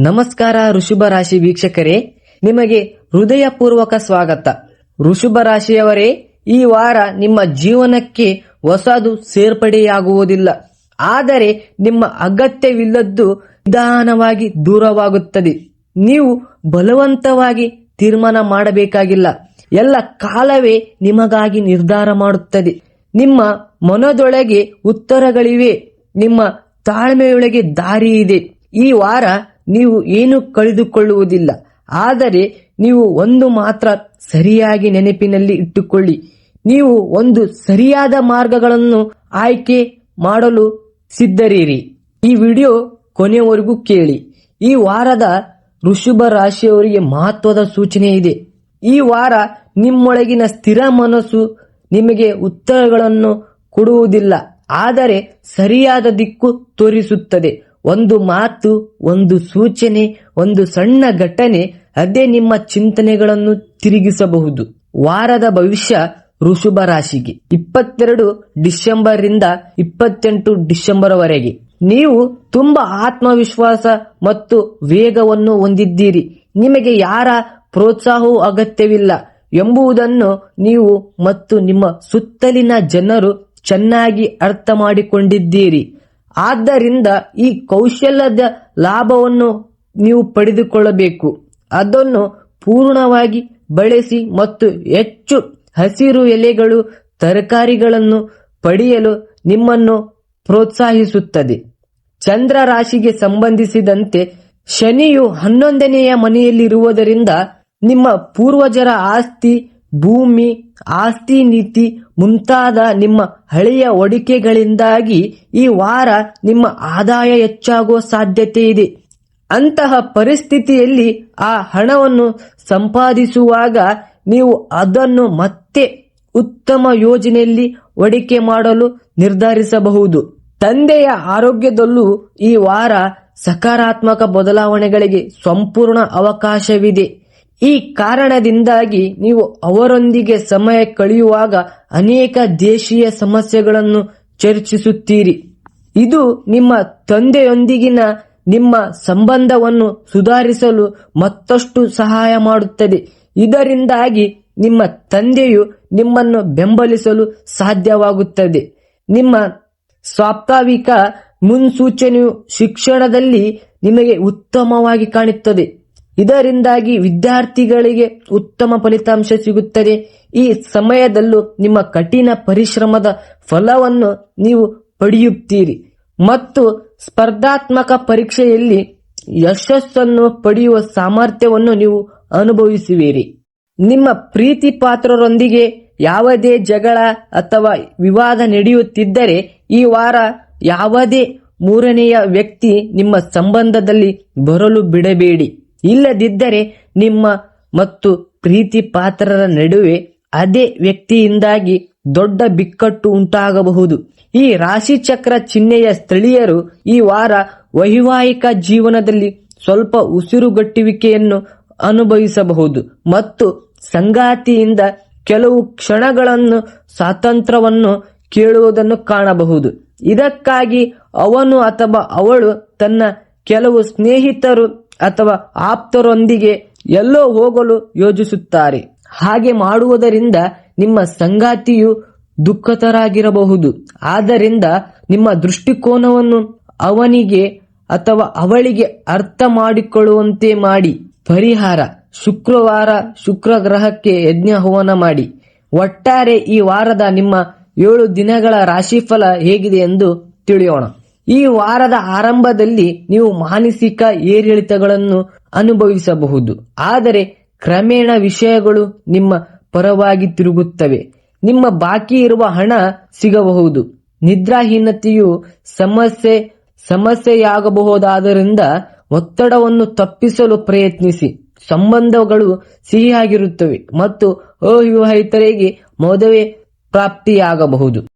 ನಮಸ್ಕಾರ ಋಷಭ ರಾಶಿ ವೀಕ್ಷಕರೇ, ನಿಮಗೆ ಹೃದಯಪೂರ್ವಕ ಸ್ವಾಗತ. ಋಷಭ ರಾಶಿಯವರೇ, ಈ ವಾರ ನಿಮ್ಮ ಜೀವನಕ್ಕೆ ಹೊಸದು ಸೇರ್ಪಡೆಯಾಗುವುದಿಲ್ಲ. ಆದರೆ ನಿಮ್ಮ ಅಗತ್ಯವಿಲ್ಲದ್ದು ನಿಧಾನವಾಗಿ ದೂರವಾಗುತ್ತದೆ. ನೀವು ಬಲವಂತವಾಗಿ ತೀರ್ಮಾನ ಮಾಡಬೇಕಾಗಿಲ್ಲ. ಎಲ್ಲ ಕಾಲವೇ ನಿಮಗಾಗಿ ನಿರ್ಧಾರ ಮಾಡುತ್ತದೆ. ನಿಮ್ಮ ಮನದೊಳಗೆ ಉತ್ತರಗಳಿವೆ. ನಿಮ್ಮ ತಾಳ್ಮೆಯೊಳಗೆ ದಾರಿ ಇದೆ ಈ ವಾರ ನೀವು ಏನು ಕಳೆದುಕೊಳ್ಳುವುದಿಲ್ಲ. ಆದರೆ ನೀವು ಒಂದು ಮಾತ್ರ ಸರಿಯಾಗಿ ನೆನಪಿನಲ್ಲಿ ಇಟ್ಟುಕೊಳ್ಳಿ. ನೀವು ಒಂದು ಸರಿಯಾದ ಮಾರ್ಗಗಳನ್ನು ಆಯ್ಕೆ ಮಾಡಲು ಸಿದ್ಧರಿರಿ. ಈ ವಿಡಿಯೋ ಕೊನೆಯವರೆಗೂ ಕೇಳಿ. ಈ ವಾರದ ಋಷಭ ರಾಶಿಯವರಿಗೆ ಮಹತ್ವದ ಸೂಚನೆ ಇದೆ. ಈ ವಾರ ನಿಮ್ಮೊಳಗಿನ ಸ್ಥಿರ ಮನಸ್ಸು ನಿಮಗೆ ಉತ್ತರಗಳನ್ನು ಕೊಡುವುದಿಲ್ಲ. ಆದರೆ ಸರಿಯಾದ ದಿಕ್ಕು ತೋರಿಸುತ್ತದೆ. ಒಂದು ಮಾತು, ಒಂದು ಸೂಚನೆ, ಒಂದು ಸಣ್ಣ ಘಟನೆ, ಅದೇ ನಿಮ್ಮ ಚಿಂತನೆಗಳನ್ನು ತಿರುಗಿಸಬಹುದು. ವಾರದ ಭವಿಷ್ಯ ಋಷಭ ರಾಶಿಗೆ. ಇಪ್ಪತ್ತೆರಡು ಡಿಸೆಂಬರ್ ರಿಂದ ಇಪ್ಪತ್ತೆಂಟು ಡಿಸೆಂಬರ್ ವರೆಗೆ ನೀವು ತುಂಬಾ ಆತ್ಮವಿಶ್ವಾಸ ಮತ್ತು ವೇಗವನ್ನು ಹೊಂದಿದ್ದೀರಿ. ನಿಮಗೆ ಯಾರ ಪ್ರೋತ್ಸಾಹವೂ ಅಗತ್ಯವಿಲ್ಲ ಎಂಬುದನ್ನು ನೀವು ಮತ್ತು ನಿಮ್ಮ ಸುತ್ತಲಿನ ಜನರು ಚೆನ್ನಾಗಿ ಅರ್ಥ ಮಾಡಿಕೊಂಡಿದ್ದೀರಿ. ಆದ್ದರಿಂದ ಈ ಕೌಶಲ್ಯದ ಲಾಭವನ್ನು ನೀವು ಪಡೆದುಕೊಳ್ಳಬೇಕು. ಅದನ್ನು ಪೂರ್ಣವಾಗಿ ಬಳಸಿ ಮತ್ತು ಹೆಚ್ಚು ಹಸಿರು ಎಲೆಗಳು, ತರಕಾರಿಗಳನ್ನು ಪಡೆಯಲು ನಿಮ್ಮನ್ನು ಪ್ರೋತ್ಸಾಹಿಸುತ್ತದೆ. ಚಂದ್ರ ರಾಶಿಗೆ ಸಂಬಂಧಿಸಿದಂತೆ ಶನಿಯು ಹನ್ನೊಂದನೆಯ ಮನೆಯಲ್ಲಿರುವುದರಿಂದ ನಿಮ್ಮ ಪೂರ್ವಜರ ಆಸ್ತಿ ಭೂಮಿ, ಆಸ್ತಿ ನೀತಿ ಮುಂತಾದ ನಿಮ್ಮ ಹಳೆಯ ಒಡಿಕೆಗಳಿಂದಾಗಿ ಈ ವಾರ ನಿಮ್ಮ ಆದಾಯ ಹೆಚ್ಚಾಗುವ ಸಾಧ್ಯತೆ ಇದೆ. ಅಂತಹ ಪರಿಸ್ಥಿತಿಯಲ್ಲಿ ಆ ಹಣವನ್ನು ಸಂಪಾದಿಸುವಾಗ ನೀವು ಅದನ್ನು ಮತ್ತೆ ಉತ್ತಮ ಯೋಜನೆಯಲ್ಲಿ ಒಡಿಕೆ ಮಾಡಲು ನಿರ್ಧರಿಸಬಹುದು. ತಂದೆಯ ಆರೋಗ್ಯದಲ್ಲೂ ಈ ವಾರ ಸಕಾರಾತ್ಮಕ ಬದಲಾವಣೆಗಳಿಗೆ ಸಂಪೂರ್ಣ ಅವಕಾಶವಿದೆ. ಈ ಕಾರಣದಿಂದಾಗಿ ನೀವು ಅವರೊಂದಿಗೆ ಸಮಯ ಕಳೆಯುವಾಗ ಅನೇಕ ದೇಶೀಯ ಸಮಸ್ಯೆಗಳನ್ನು ಚರ್ಚಿಸುತ್ತೀರಿ. ಇದು ನಿಮ್ಮ ತಂದೆಯೊಂದಿಗಿನ ನಿಮ್ಮ ಸಂಬಂಧವನ್ನು ಸುಧಾರಿಸಲು ಮತ್ತಷ್ಟು ಸಹಾಯ ಮಾಡುತ್ತದೆ. ಇದರಿಂದಾಗಿ ನಿಮ್ಮ ತಂದೆಯು ನಿಮ್ಮನ್ನು ಬೆಂಬಲಿಸಲು ಸಾಧ್ಯವಾಗುತ್ತದೆ. ನಿಮ್ಮ ಸ್ವಾಭಾವಿಕ ಮುನ್ಸೂಚನೆಯು ಶಿಕ್ಷಣದಲ್ಲಿ ನಿಮಗೆ ಉತ್ತಮವಾಗಿ ಕಾಣುತ್ತದೆ. ಇದರಿಂದಾಗಿ ವಿದ್ಯಾರ್ಥಿಗಳಿಗೆ ಉತ್ತಮ ಫಲಿತಾಂಶ ಸಿಗುತ್ತದೆ. ಈ ಸಮಯದಲ್ಲೂ ನಿಮ್ಮ ಕಠಿಣ ಪರಿಶ್ರಮದ ಫಲವನ್ನು ನೀವು ಪಡೆಯುತ್ತೀರಿ. ಮತ್ತು ಸ್ಪರ್ಧಾತ್ಮಕ ಪರೀಕ್ಷೆಯಲ್ಲಿ ಯಶಸ್ಸನ್ನು ಪಡೆಯುವ ಸಾಮರ್ಥ್ಯವನ್ನು ನೀವು ಅನುಭವಿಸುವಿರಿ. ನಿಮ್ಮ ಪ್ರೀತಿ ಪಾತ್ರರೊಂದಿಗೆ ಯಾವುದೇ ಜಗಳ ಅಥವಾ ವಿವಾದ ನಡೆಯುತ್ತಿದ್ದರೆ ಈ ವಾರ ಯಾವುದೇ ಮೂರನೆಯ ವ್ಯಕ್ತಿ ನಿಮ್ಮ ಸಂಬಂಧದಲ್ಲಿ ಬರಲು ಬಿಡಬೇಡಿ. ಇಲ್ಲದಿದ್ದರೆ ನಿಮ್ಮ ಮತ್ತು ಪ್ರೀತಿ ಪಾತ್ರರ ನಡುವೆ ಅದೇ ವ್ಯಕ್ತಿಯಿಂದಾಗಿ ದೊಡ್ಡ ಬಿಕ್ಕಟ್ಟು ಉಂಟಾಗಬಹುದು. ಈ ರಾಶಿಚಕ್ರ ಚಿಹ್ನೆಯ ಸ್ಥಳೀಯರು ಈ ವಾರ ವೈವಾಹಿಕ ಜೀವನದಲ್ಲಿ ಸ್ವಲ್ಪ ಉಸಿರುಗಟ್ಟುವಿಕೆಯನ್ನು ಅನುಭವಿಸಬಹುದು ಮತ್ತು ಸಂಗಾತಿಯಿಂದ ಕೆಲವು ಕ್ಷಣಗಳನ್ನು ಸ್ವಾತಂತ್ರ್ಯವನ್ನು ಕೇಳುವುದನ್ನು ಕಾಣಬಹುದು. ಇದಕ್ಕಾಗಿ ಅವನು ಅಥವಾ ಅವಳು ತನ್ನ ಕೆಲವು ಸ್ನೇಹಿತರು ಅಥವಾ ಆಪ್ತರೊಂದಿಗೆ ಎಲ್ಲೋ ಹೋಗಲು ಯೋಜಿಸುತ್ತಾರೆ. ಹಾಗೆ ಮಾಡುವುದರಿಂದ ನಿಮ್ಮ ಸಂಗಾತಿಯು ದುಃಖತರಾಗಿರಬಹುದು. ಆದ್ದರಿಂದ ನಿಮ್ಮ ದೃಷ್ಟಿಕೋನವನ್ನು ಅವನಿಗೆ ಅಥವಾ ಅವಳಿಗೆ ಅರ್ಥ ಮಾಡಿಕೊಳ್ಳುವಂತೆ ಮಾಡಿ. ಪರಿಹಾರ, ಶುಕ್ರವಾರ ಶುಕ್ರ ಗ್ರಹಕ್ಕೆ ಯಜ್ಞ ಹವನ ಮಾಡಿ. ಒಟ್ಟಾರೆ ಈ ವಾರದ ನಿಮ್ಮ ಏಳು ದಿನಗಳ ರಾಶಿಫಲ ಹೇಗಿದೆ ಎಂದು ತಿಳಿಯೋಣ. ಈ ವಾರದ ಆರಂಭದಲ್ಲಿ ನೀವು ಮಾನಸಿಕ ಏರಿಳಿತಗಳನ್ನು ಅನುಭವಿಸಬಹುದು. ಆದರೆ ಕ್ರಮೇಣ ವಿಷಯಗಳು ನಿಮ್ಮ ಪರವಾಗಿ ತಿರುಗುತ್ತವೆ. ನಿಮ್ಮ ಬಾಕಿ ಇರುವ ಹಣ ಸಿಗಬಹುದು. ನಿದ್ರಾಹೀನತೆಯು ಸಮಸ್ಯೆ ಸಮಸ್ಯೆಯಾಗಬಹುದಾದ್ದರಿಂದ ಒತ್ತಡವನ್ನು ತಪ್ಪಿಸಲು ಪ್ರಯತ್ನಿಸಿ. ಸಂಬಂಧಗಳು ಸಿಹಿಯಾಗಿರುತ್ತವೆ ಮತ್ತು ಅವಿವಾಹಿತರಿಗೆ ಮದುವೆ ಪ್ರಾಪ್ತಿಯಾಗಬಹುದು.